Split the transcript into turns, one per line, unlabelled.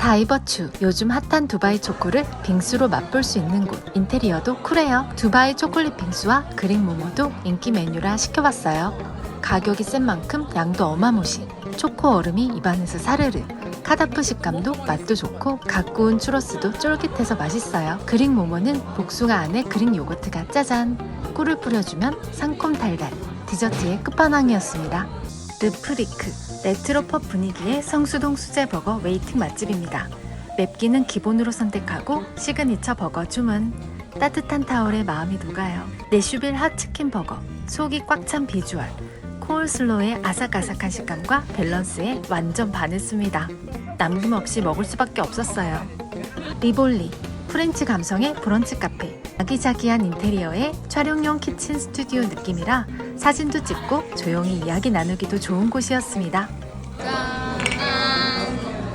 다이버추 요즘 핫한 두바이 초코를 빙수로 맛볼 수 있는 곳. 인테리어도 쿨해요. 두바이 초콜릿 빙수와 그릭 모모도 인기 메뉴라 시켜봤어요. 가격이 센 만큼 양도 어마무시. 초코 얼음이 입안에서 사르르. 카다프 식감도 맛도 좋고 갓 구운 추러스도 쫄깃해서 맛있어요. 그릭 모모는 복숭아 안에 그릭 요거트가 짜잔. 꿀을 뿌려주면 상콤 달달. 디저트의 끝판왕이었습니다 르프리크 레트로 펍 분위기의 성수동 수제 버거 웨이팅 맛집입니다. 맵기는 기본으로 선택하고 시그니처 버거 주문. 따뜻한 타월에 마음이 녹아요. 내슈빌 핫치킨 버거. 속이 꽉 찬 비주얼. 코울슬로의 아삭아삭한 식감과 밸런스에 완전 반했습니다. 남김없이 먹을 수밖에 없었어요. 리볼리. 프렌치 감성의 브런치 카페. 아기자기한 인테리어에 촬영용 키친 스튜디오 느낌이라 사진도 찍고 조용히 이야기 나누기도 좋은 곳이었습니다.